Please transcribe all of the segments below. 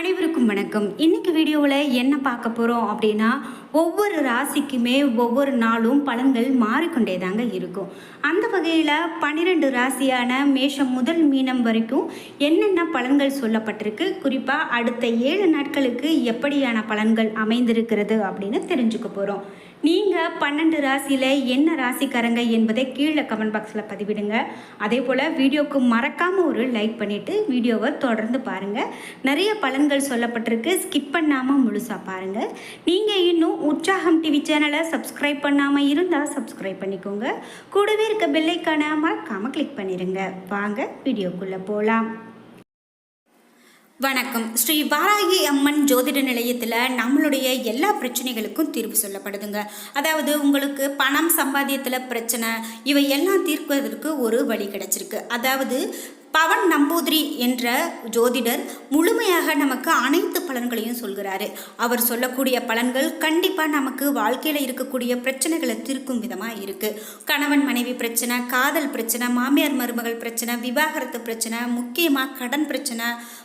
அனைவருக்கும் வணக்கம். இன்னைக்கு வீடியோவில் என்ன பார்க்க போகிறோம் அப்படின்னா ஒவ்வொரு ராசிக்குமே ஒவ்வொரு நாளும் பலன்கள் மாறிக்கொண்டே தாங்க இருக்கும். அந்த வகையில் பன்னிரெண்டு ராசியான மேஷம் முதல் மீனம் வரைக்கும் என்னென்ன பலன்கள் சொல்லப்பட்டிருக்கு குறிப்பாக அடுத்த ஏழு நாட்களுக்கு எப்படியான பலன்கள் அமைந்திருக்கிறது அப்படின்னு தெரிஞ்சுக்க போகிறோம் நீங்கள் பன்னெண்டு ராசியில் என்ன ராசிக்காரங்க என்பதை கீழே கமெண்ட் பாக்ஸில் பதிவிடுங்க. அதே போல் வீடியோவுக்கு மறக்காமல் ஒரு லைக் பண்ணிவிட்டு வீடியோவை தொடர்ந்து பாருங்கள் நிறைய பலன்கள் சொல்லப்பட்டிருக்கு. ஸ்கிப் பண்ணாமல் முழுசாக பாருங்கள் நீங்கள் இன்னும் உற்சாகம் டிவி சேனலை சப்ஸ்கிரைப் பண்ணாமல் இருந்தால் சப்ஸ்கிரைப் பண்ணிக்கோங்க. கூடவே இருக்க பெல்லைக்கான மறக்காமல் கிளிக் பண்ணிடுங்க வாங்க வீடியோக்குள்ளே போகலாம் வணக்கம். ஸ்ரீ வாராகி அம்மன் ஜோதிட நிலையத்தில் நம்மளுடைய எல்லா பிரச்சனைகளுக்கும் தீர்வு சொல்லப்படுதுங்க. அதாவது உங்களுக்கு பணம் சம்பாத்தியத்தில் பிரச்சனை இவை எல்லாம் தீர்க்குவதற்கு ஒரு வழி கிடைச்சிருக்கு. அதாவது பவன் நம்பூதிரி என்ற ஜோதிடர் முழுமையாக நமக்கு அனைத்து பலன்களையும் சொல்கிறாரு. அவர் சொல்லக்கூடிய பலன்கள் கண்டிப்பாக நமக்கு வாழ்க்கையில் இருக்கக்கூடிய பிரச்சனைகளை தீர்க்கும் விதமாக இருக்குது கணவன் மனைவி பிரச்சனை காதல் பிரச்சனை மாமியார் மருமகள் பிரச்சனை விவாகரத்து பிரச்சனை முக்கியமாக கடன் பிரச்சனை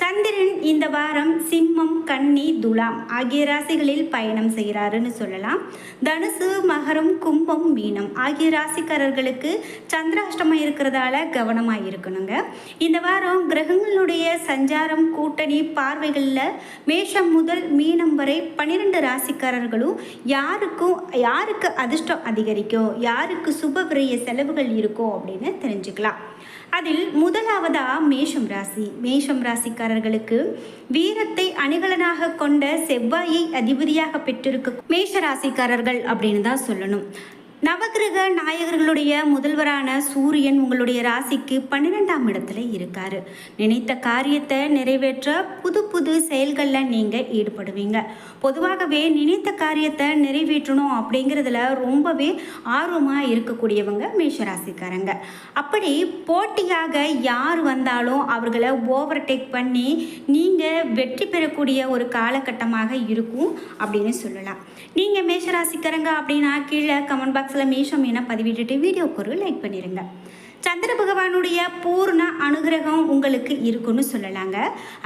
சந்திரன் இந்த வாரம் சிம்மம் கன்னி துலாம் ஆகிய ராசிகளில் பயணம் செய்கிறாருன்னு சொல்லலாம். தனுசு மகரம் கும்பம் மீனம் ஆகிய ராசிக்காரர்களுக்கு சந்திராஷ்டமம் இருக்கிறதால கவனமாக இருக்கணுங்க. இந்த வாரம் கிரகங்களுடைய சஞ்சாரம் கூட்டணி பார்வைகளில் மேஷம் முதல் மீனம் வரை பன்னிரெண்டு ராசிக்காரர்களும் யாருக்கும் யாருக்கு அதிர்ஷ்டம் அதிகரிக்கும் யாருக்கு சுப விரைய செலவுகள் இருக்கும் அப்படின்னு தெரிஞ்சுக்கலாம். அதில் முதலாவதா மேஷம் ராசி. மேஷம் ராசிக்காரர்களுக்கு வீரத்தை அணிகலனாக கொண்ட செவ்வாயை அதிபதியாக பெற்றிருக்க மேஷ ராசிக்காரர்கள் அப்படின்னு தான் சொல்லணும். நவகிரக நாயகர்களுடைய முதல்வரான சூரியன் உங்களுடைய ராசிக்கு பன்னிரெண்டாம் இடத்துல இருக்காரு. நினைத்த காரியத்தை நிறைவேற்ற புது புது செயல்களில் நீங்கள் ஈடுபடுவீங்க. பொதுவாகவே நினைத்த காரியத்தை நிறைவேற்றணும் அப்படிங்கிறதுல ரொம்பவே ஆர்வமாக இருக்கக்கூடியவங்க மேஷராசிக்காரங்க. அப்படி போட்டியாக யார் வந்தாலும் அவர்களை ஓவர்டேக் பண்ணி நீங்கள் வெற்றி பெறக்கூடிய ஒரு காலகட்டமாக இருக்கும் அப்படின்னு சொல்லலாம். நீங்கள் மேஷராசிக்காரங்க அப்படின்னா கீழே கமெண்ட் பாக்ஸில் மேஷம் என பதிவிட்டுட்டு வீடியோக்கு ஒரு லைக் பண்ணிடுங்க சந்திர பகவானுடைய பூர்ண அனுகிரகம் உங்களுக்கு இருக்குன்னு சொல்லலாங்க.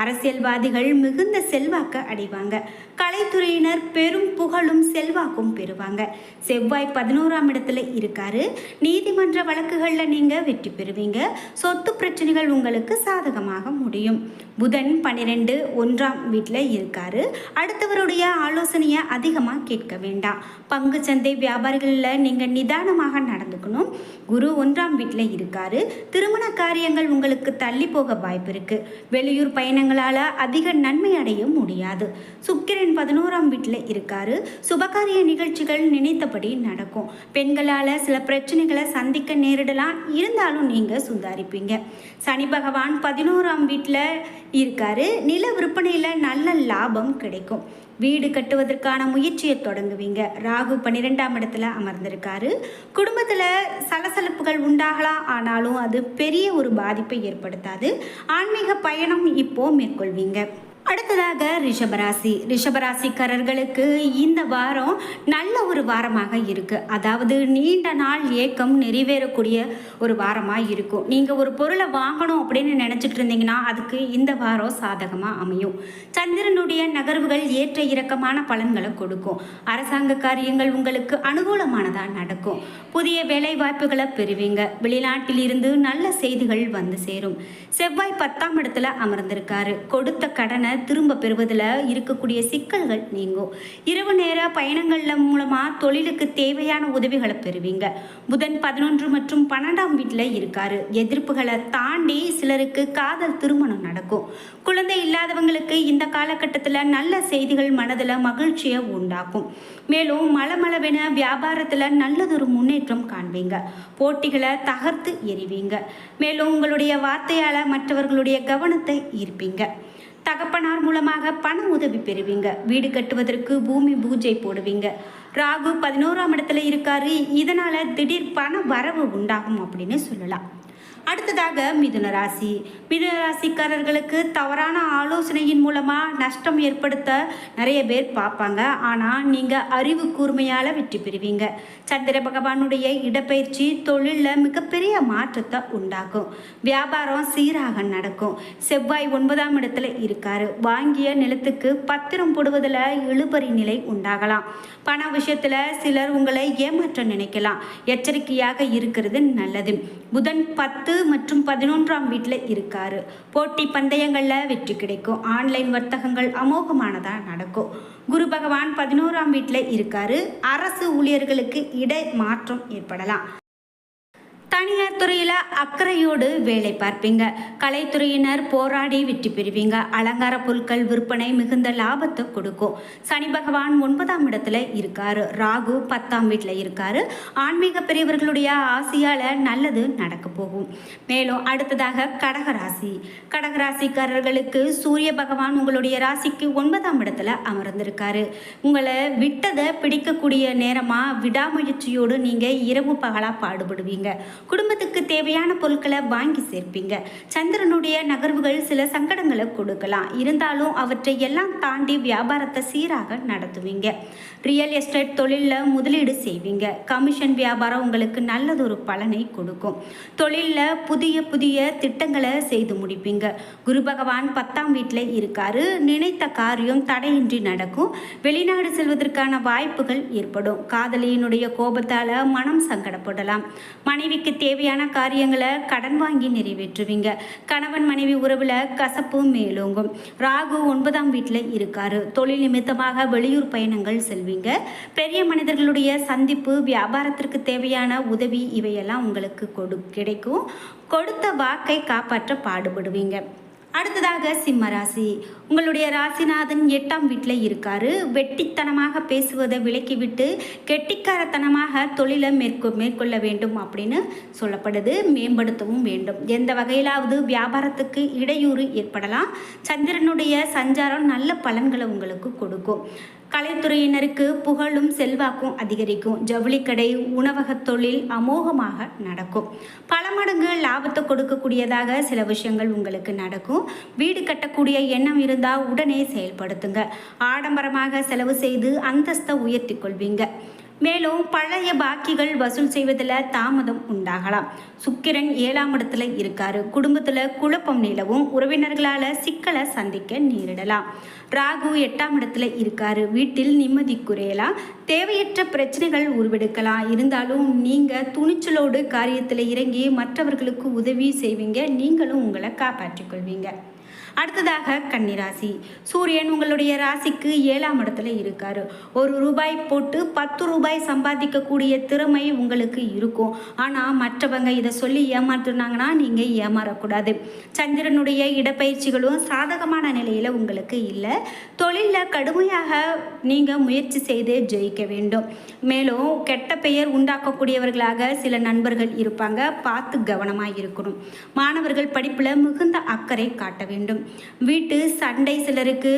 அரசியல்வாதிகள் மிகுந்த செல்வாக்க அடைவாங்க. கலைத்துறையினர் பெரும் புகழும் செல்வாக்கும் பெறுவாங்க. செவ்வாய் பதினோராம் இடத்துல இருக்காரு. நீதிமன்ற வழக்குகளில் நீங்கள் வெற்றி பெறுவீங்க. சொத்து பிரச்சனைகள் உங்களுக்கு சாதகமாக முடியும். புதன் பன்னிரெண்டு ஒன்றாம் வீட்டில் இருக்காரு. அடுத்தவருடைய ஆலோசனையை அதிகமாக கேட்க வேண்டாம். பங்கு சந்தை வியாபாரிகளில் நீங்கள் நிதானமாக நடந்துக்கணும். குரு ஒன்றாம் வீட்டில் இருக்காரு. திருமண காரியங்கள் உங்களுக்கு தள்ளி போக வாய்ப்பு இருக்கு. வெளியூர் பயணங்களால் அதிக நன்மை அடைய முடியாது. சுக்கிரன் பதினோராம் வீட்டில் இருக்காரு. சுபகாரிய நிகழ்ச்சிகள் நினைத்தபடி நடக்கும். பெண்களால் சில பிரச்சனைகளை சந்திக்க நேரிடலாம். இருந்தாலும் நீங்கள் சுதாரிப்பீங்க. சனி பகவான் பதினோராம் வீட்டில் இருக்காரு. நில விற்பனையில் நல்ல லாபம் கிடைக்கும். வீடு கட்டுவதற்கான முயற்சியை தொடங்குவீங்க. ராகு பன்னிரெண்டாம் இடத்துல அமர்ந்திருக்காரு. குடும்பத்தில் சலசலப்புகள் உண்டாகலாம். ஆனாலும் அது பெரிய ஒரு பாதிப்பை ஏற்படுத்தாது. ஆன்மீக பயணம் இப்போ மேற்கொள்வீங்க. அடுத்ததாக ரிஷபராசி. ரிஷபராசிக்காரர்களுக்கு இந்த வாரம் நல்ல ஒரு வாரமாக இருக்கு. அதாவது நீண்ட நாள் ஏக்கம் நிறைவேறக்கூடிய ஒரு வாரமாக இருக்கும். நீங்கள் ஒரு பொருளை வாங்கணும் அப்படின்னு நினச்சிட்டு இருந்தீங்கன்னா அதுக்கு இந்த வாரம் சாதகமாக அமையும். சந்திரனுடைய நகர்வுகள் ஏற்ற இறக்கமான பலன்களை கொடுக்கும். அரசாங்க காரியங்கள் உங்களுக்கு அனுகூலமானதாக நடக்கும். புதிய வேலை வாய்ப்புகளை பெறுவீங்க. வெளிநாட்டில் இருந்து நல்ல செய்திகள் வந்து சேரும். செவ்வாய் பத்தாம் இடத்துல அமர்ந்திருக்காரு. கொடுத்த கடனை திரும்ப பெறுவதில் இருக்கக்கூடிய சிக்கல்கள் நீங்கும். இரவு நேர பயணங்களில் மூலமாக தொழிலுக்கு தேவையான உதவிகளை பெறுவீங்க. புதன் பதினொன்று மற்றும் பன்னெண்டாம் வீட்டில் இருக்காரு. எதிர்ப்புகளை தாண்டி சிலருக்கு காதல் திருமணம் நடக்கும். குழந்தை இல்லாதவங்களுக்கு இந்த காலகட்டத்தில் நல்ல செய்திகள் மனதில் மகிழ்ச்சியை உண்டாக்கும். மேலும் மலமளவென வியாபாரத்தில் நல்லதொரு முன்னேற்றம் காண்பீங்க. போட்டிகளை தகர்த்து எறிவீங்க. மேலும் உங்களுடைய வார்த்தையால் மற்றவர்களுடைய கவனத்தை ஈர்ப்பீங்க. தகப்பனார் மூலமாக பண உதவி பெறுவீங்க. வீடு கட்டுவதற்கு பூமி பூஜை போடுவீங்க. ராகு பதினோராம் இடத்துல இருக்காரு. இதனால திடீர் பண வரவு உண்டாகும் அப்படின்னு சொல்லலாம். அடுத்ததாக மிதுன ராசி. மிதுன ராசிக்காரர்களுக்கு தவறான ஆலோசனையின் மூலமாக நஷ்டம் ஏற்படுத்த நிறைய பேர் பார்ப்பாங்க. ஆனால் நீங்கள் அறிவு கூர்மையால் வெற்றி பெறுவீங்க. சந்திர பகவானுடைய இடப்பயிற்சி தொழிலில் மிகப்பெரிய மாற்றத்தை உண்டாக்கும். வியாபாரம் சீராக நடக்கும். செவ்வாய் ஒன்பதாம் இடத்துல இருக்காரு. வாங்கிய நிலத்துக்கு பத்திரம் போடுவதில் இழுபறி நிலை உண்டாகலாம். பண விஷயத்தில் சிலர் உங்களை ஏமாற்ற நினைக்கலாம். எச்சரிக்கையாக இருக்கிறது நல்லது. புதன் பத்து பத்து மற்றும் பதினொன்றாம் வீட்டில் இருக்காரு. போட்டி பந்தயங்களில் வெற்றி கிடைக்கும். ஆன்லைன் வர்த்தகங்கள் அமோகமானதாக நடக்கும். குரு பகவான் பதினோராம் வீட்டில் இருக்காரு. அரசு ஊழியர்களுக்கு இடை மாற்றம் ஏற்படலாம். தனியார் துறையில் அக்கறையோடு வேலை பார்ப்பீங்க. கலைத்துறையினர் போராடி வெற்றி பெறுவீங்க. அலங்கார பொருட்கள் விற்பனை மிகுந்த லாபத்தை கொடுக்கும். சனி பகவான் ஒன்பதாம் இடத்துல இருக்காரு. ராகு பத்தாம் வீட்டில் இருக்காரு. ஆன்மீக பெரியவர்களுடைய ஆசையால் நல்லது நடக்க போகும். மேலும் அடுத்ததாக கடகராசி. கடகராசிக்காரர்களுக்கு சூரிய பகவான் உங்களுடைய ராசிக்கு ஒன்பதாம் இடத்துல அமர்ந்திருக்காரு. உங்களை விட்டதை பிடிக்கக்கூடிய நேரமாக விடாமுயற்சியோடு நீங்கள் இரவு பகலாக பாடுபடுவீங்க. குடும்பத்துக்கு தேவையான பொருட்களை வாங்கி சேர்ப்பீங்க. சந்திரனுடைய நகர்வுகள் சில சங்கடங்களை கொடுக்கலாம். இருந்தாலும் அவற்றை எல்லாம் தாண்டி வியாபாரத்தை சீராக நடத்துவீங்க. ரியல் எஸ்டேட் தொழிலில் முதலீடு செய்வீங்க. கமிஷன் வியாபாரம் உங்களுக்கு நல்லதொரு பலனை கொடுக்கும். தொழிலில் புதிய புதிய திட்டங்களை செய்து முடிப்பீங்க. குரு பகவான் பத்தாம் வீட்டில் இருக்காரு. நினைத்த காரியம் தடையின்றி நடக்கும். வெளிநாடு செல்வதற்கான வாய்ப்புகள் ஏற்படும். காதலியினுடைய கோபத்தால் மனம் சங்கடப்படலாம். மனைவிக்கு தேவையான காரியங்களை கடன் வாங்கி நிறைவேற்றுவீங்க. கணவன் மனைவி உறவில் கசப்பு மேலோங்கும். ராகு ஒன்பதாம் வீட்டில் இருக்காரு. தொழில் நிமித்தமாக வெளியூர் பயணங்கள் செல்வீங்க. பெரிய மனிதர்களுடைய சந்திப்பு வியாபாரத்திற்கு தேவையான உதவி இவையெல்லாம் உங்களுக்கு கொடு கிடைக்கும். கொடுத்த வாக்கை காப்பாற்ற பாடுபடுவீங்க. அடுத்ததாக சிம்ம ராசி. உங்களுடைய ராசிநாதன் எட்டாம் வீட்டில் இருக்காரு. வெட்டித்தனமாக பேசுவதை விலக்கிவிட்டு கெட்டிக்காரத்தனமாக தொழிலை மேற்கொ மேற்கொள்ள வேண்டும் அப்படின்னு சொல்லப்படுது. மேம்படுத்தவும் வேண்டும். எந்த வகையிலாவது வியாபாரத்துக்கு இடையூறு ஏற்படலாம். சந்திரனுடைய சஞ்சாரம் நல்ல பலன்களை உங்களுக்கு கொடுக்கும். கலைத்துறையினருக்கு புகழும் செல்வாக்கும் அதிகரிக்கும். ஜவுளிக்கடை உணவகத் தொழில் அமோகமாக நடக்கும். பல மடங்கு லாபத்தை கொடுக்கக்கூடியதாக சில விஷயங்கள் உங்களுக்கு நடக்கும். வீடு கட்டக்கூடிய எண்ணம் இருந்தால் உடனே செயல்படுத்துங்க. ஆடம்பரமாக செலவு செய்து அந்தஸ்தை உயர்த்தி கொள்வீங்க. மேலும் பழைய பாக்கிகள் வசூல் செய்வதில் தாமதம் உண்டாகலாம். சுக்கிரன் ஏழாம் இடத்துல இருக்காரு. குடும்பத்தில் குழப்பம் நிலவும். உறவினர்களால் சிக்கலை சந்திக்க நேரிடலாம். ராகு எட்டாம் இடத்துல இருக்காரு. வீட்டில் நிம்மதி குறையலாம். தேவையற்ற பிரச்சனைகள் உருவெடுக்கலாம். இருந்தாலும் நீங்கள் துணிச்சலோடு காரியத்தில் இறங்கி மற்றவர்களுக்கு உதவி செய்வீங்க. நீங்களும் உங்களை காப்பாற்றிக் கொள்வீங்க. அடுத்ததாக கன்னிராசி. சூரியன் உங்களுடைய ராசிக்கு ஏழாம் இடத்துல இருக்கார். ஒரு ரூபாய் போட்டு பத்து ரூபாய் சம்பாதிக்கக்கூடிய திறமை உங்களுக்கு இருக்கும். ஆனால் மற்றவங்க இதை சொல்லி ஏமாற்றுனாங்கன்னா நீங்கள் ஏமாறக்கூடாது. சந்திரனுடைய இடப்பயிற்சிகளும் சாதகமான நிலையில் உங்களுக்கு இல்லை. தொழிலில் கடுமையாக நீங்கள் முயற்சி செய்து ஜெயிக்க வேண்டும். மேலும் கெட்ட பெயர் உண்டாக்கக்கூடியவர்களாக சில நண்பர்கள் இருப்பாங்க. பார்த்து கவனமாக இருக்கணும். மாணவர்கள் படிப்பில் மிகுந்த அக்கறை காட்ட வேண்டும். வீட்டு சண்டை சிலருக்கு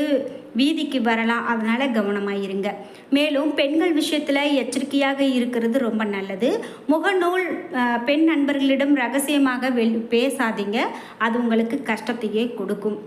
வீதிக்கு வரலாம். அதனால் கவனமாக இருங்க மேலும் பெண்கள் விஷயத்தில் எச்சரிக்கையாக இருக்கிறது ரொம்ப நல்லது. முகநூல் பெண் நண்பர்களிடம் ரகசியமாக வெ பேசாதீங்க. அது உங்களுக்கு கஷ்டத்தையே கொடுக்கும்.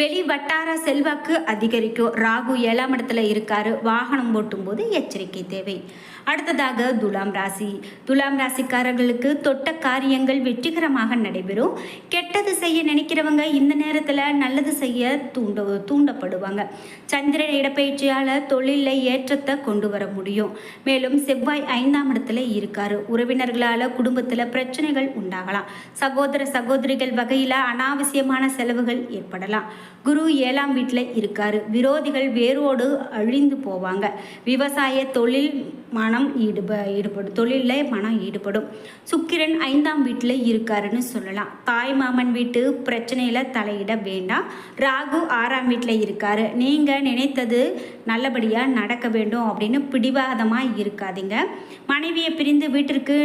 வெளி வட்டார செல்வாக்கு அதிகரிக்கும். ராகு ஏழாம் இடத்துல இருக்காரு. வாகனம் ஓட்டும்போது எச்சரிக்கை தேவை. அடுத்ததாக துலாம் ராசி. துலாம் ராசிக்காரர்களுக்கு தொட்ட காரியங்கள் வெற்றிகரமாக நடைபெறும். கெட்டது செய்ய நினைக்கிறவங்க இந்த நேரத்தில் நல்லது செய்ய தூண்ட தூண்டப்படுவாங்க. சந்திரன் இடப்பெயர்ச்சியால் தொழிலில் ஏற்றத்தை கொண்டு வர முடியும். மேலும் செவ்வாய் ஐந்தாம் இடத்துல இருக்கார். உறவினர்களால் குடும்பத்தில் பிரச்சனைகள் உண்டாகலாம். சகோதர சகோதரிகள் வகையில் அனாவசியமான செலவுகள் ஏற்படலாம். குரு ஏழாம் வீட்டில் இருக்காரு. விரோதிகள் வேரோடு அழிந்து போவாங்க. விவசாய தொழில் மனம் ஈடுப ஈடுபடும். தொழிலில் மனம் ஈடுபடும். சுக்கிரன் ஐந்தாம் வீட்டில் இருக்காருன்னு சொல்லலாம். தாய் மாமன் வீட்டு பிரச்சனையில் தலையிட வேண்டாம். ராகு ஆறாம் வீட்டில் இருக்காரு. நீங்கள் நினைத்தது நல்லபடியாக நடக்க வேண்டும் அப்படின்னு பிடிவாதமாக இருக்காதீங்க. மனைவியை பிரிந்து வீட்டிற்கு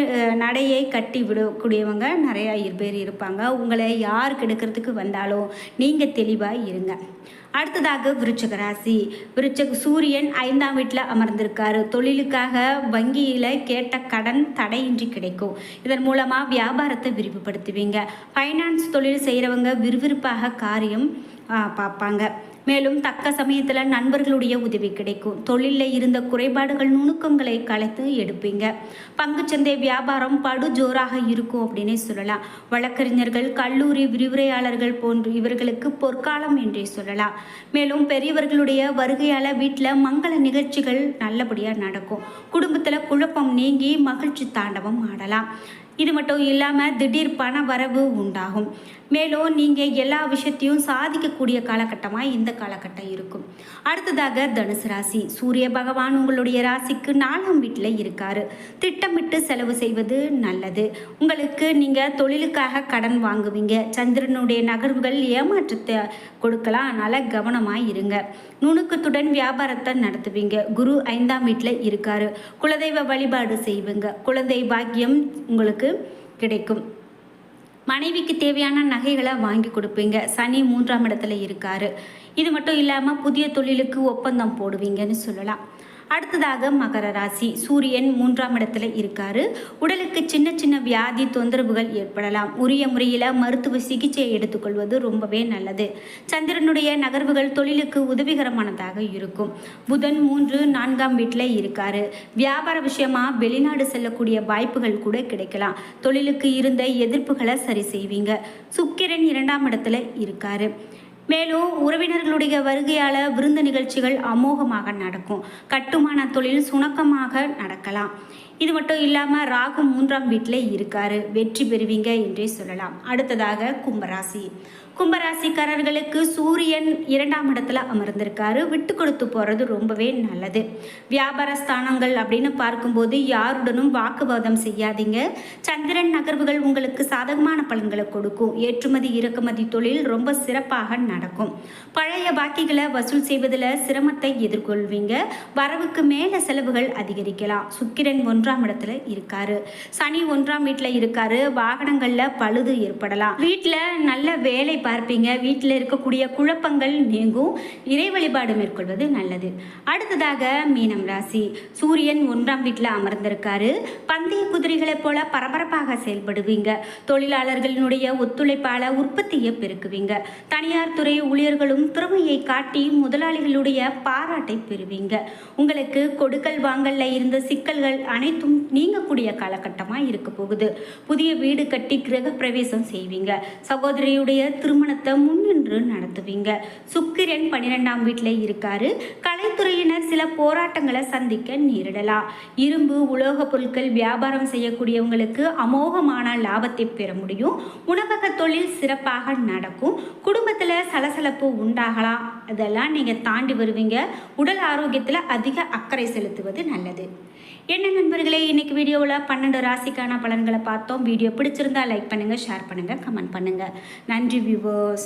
நடையை கட்டி விடக்கூடியவங்க நிறையா பேர் இருப்பாங்க. உங்களை யார் கெடுக்கிறதுக்கு வந்தாலும் நீங்கள் தெளிவாக இருங்க. அடுத்ததாக விருச்சக ராசி. விருச்சக சூரியன் ஐந்தாம் வீட்டில் அமர்ந்திருக்காரு. தொழிலுக்காக வங்கியில் கேட்ட கடன் தடையின்றி கிடைக்கும். இதன் மூலமாக வியாபாரத்தை விரிவுபடுத்துவீங்க. ஃபைனான்ஸ் தொழில் செய்கிறவங்க விறுவிறுப்பாக காரியம் பார்ப்பாங்க. மேலும் தக்க சமயத்தில் நண்பர்களுடைய உதவி கிடைக்கும். தொழிலில் இருந்த குறைபாடுகள் நுணுக்கங்களை கலைத்து எடுப்பீங்க. பங்குச்சந்தை வியாபாரம் படு ஜோராக இருக்கும் அப்படின்னே சொல்லலாம். வழக்கறிஞர்கள் கல்லூரி விரிவுரையாளர்கள் போன்று இவர்களுக்கு பொற்காலம் என்றே சொல்லலாம். மேலும் பெரியவர்களுடைய வருகையால் வீட்டில் மங்கள நிகழ்ச்சிகள் நல்லபடியாக நடக்கும். குடும்பத்தில் குழப்பம் நீங்கி மகிழ்ச்சி தாண்டவம் ஆடலாம். இது மட்டும் இல்லாமல் திடீர் பண வரவு உண்டாகும். மேலும் நீங்கள் எல்லா விஷயத்தையும் சாதிக்கக்கூடிய காலகட்டமாக இந்த காலகட்டம் இருக்கும். அடுத்ததாக தனுசு ராசி. சூரிய பகவான் உங்களுடைய ராசிக்கு நாலாம் வீட்டில் இருக்காரு. திட்டமிட்டு செலவு செய்வது நல்லது. உங்களுக்கு நீங்கள் தொழிலுக்காக கடன் வாங்குவீங்க. சந்திரனுடைய நகர்வுகள் ஏமாற்றத்தை கொடுக்கலாம். அதனால் கவனமாக இருங்க. நுணுக்கத்துடன் வியாபாரத்தை நடத்துவீங்க. குரு ஐந்தாம் வீட்டில் இருக்காரு. குலதெய்வ வழிபாடு செய்வீங்க. குழந்தை பாக்கியம் உங்களுக்கு கிடைக்கும். மனைவிக்கு தேவையான நகைகளை வாங்கி கொடுப்பீங்க. சனி மூன்றாம் இடத்துல இருக்காரு. இது மட்டும் இல்லாமல் புதிய தொழிலுக்கு ஒப்பந்தம் போடுவீங்கன்னு சொல்லலாம். அடுத்ததாக மகர ராசி. சூரியன் மூன்றாம் இடத்துல இருக்காரு. உடலுக்கு சின்ன சின்ன வியாதி தொந்தரவுகள் ஏற்படலாம். உரிய முறையில் மருத்துவ சிகிச்சை எடுத்துக்கொள்வது ரொம்பவே நல்லது. சந்திரனுடைய நகர்வுகள் தொழிலுக்கு உதவிகரமானதாக இருக்கும். புதன் மூன்று நான்காம் வீட்டில் இருக்காரு. வியாபார விஷயமா வெளிநாடு செல்லக்கூடிய வாய்ப்புகள் கூட கிடைக்கலாம். தொழிலுக்கு இருந்த எதிர்ப்புகளை சரி செய்வீங்க. சுக்கிரன் இரண்டாம் இடத்துல இருக்காரு. மேலும் உறவினர்களுடைய வருகையால் விருந்து நிகழ்ச்சிகள் அமோகமாக நடக்கும். கட்டுமான தொழில் சுணக்கமாக நடக்கலாம். இது மட்டும் இல்லாமல் ராகு மூன்றாம் வீட்டில் இருக்காரு. வெற்றி பெறுவீங்க என்றே சொல்லலாம். அடுத்ததாக கும்பராசி. கும்பராசிக்காரர்களுக்கு சூரியன் இரண்டாம் இடத்துல அமர்ந்திருக்காரு. விட்டு கொடுத்து போகிறது ரொம்பவே நல்லது. வியாபார ஸ்தானங்கள் அப்படின்னு பார்க்கும்போது யாருடனும் வாக்குவாதம் செய்யாதீங்க. சந்திரன் நகர்வுகள் உங்களுக்கு சாதகமான பலன்களை கொடுக்கும். ஏற்றுமதி இறக்குமதி தொழில் ரொம்ப சிறப்பாக நடக்கும். பழைய பாக்கிகளை வசூல் செய்வதில் சிரமத்தை எதிர்கொள்வீங்க. வரவுக்கு மேலே செலவுகள் அதிகரிக்கலாம். சுக்கிரன் ஒன்றாம் இடத்துல இருக்காரு. சனி ஒன்றாம் வீட்டில் இருக்காரு. வாகனங்களில் பழுது ஏற்படலாம். வீட்டில் நல்ல வேலை பார்ப்பீங்க. வீட்டில் இருக்கக்கூடிய குழப்பங்கள் நீங்கும். இறை வழிபாடு மேற்கொள்வது நல்லது. அடுத்ததாக மீனம் ராசி. சூரியன் ஒன்றாம் வீட்டில் அமர்ந்திருக்காரு. பந்தய குதிரைகளைப் போல பரபரப்பாக செயல்படுவீங்க. தொழிலாளர்களினுடைய ஒத்துழைப்பால உற்பத்தியை பெருக்குவீங்க. தனியார் துறை ஊழியர்களும் திறமையை காட்டி முதலாளிகளுடைய பாராட்டை பெறுவீங்க. உங்களுக்கு கொடுக்கல் வாங்கல்ல இருந்த சிக்கல்கள் அனைத்தும் நீங்கக்கூடிய காலகட்டமாக இருக்க போகுது. புதிய வீடு கட்டி கிரக பிரவேசம் செய்வீங்க. சகோதரியுடைய திருமணத்தை முன்னின்று நடத்துவீங்க. சுக்கிரன் பன்னிரெண்டாம் வீட்டில் இருக்காரு. கலைத்துறையினர் சில போராட்டங்களை சந்திக்க நேரிடலாம். இரும்பு உலோக பொருட்கள் வியாபாரம் செய்யக்கூடியவங்களுக்கு அமோகமான லாபத்தை பெற முடியும். உணவக தொழில் சிறப்பாக நடக்கும். குடும்பத்தில் சலசலப்பு உண்டாகலாம். இதெல்லாம் நீங்கள் தாண்டி வருவீங்க. உடல் ஆரோக்கியத்தில் அதிக அக்கறை செலுத்துவது நல்லது. என்ன நண்பர்களே இன்னைக்கு வீடியோவில் பன்னெண்டு ராசிக்கான பலன்களை பார்த்தோம். வீடியோ பிடிச்சிருந்தா லைக் பண்ணுங்கள் ஷேர் பண்ணுங்கள் கமெண்ட் பண்ணுங்கள் நன்றி வியூவர்ஸ்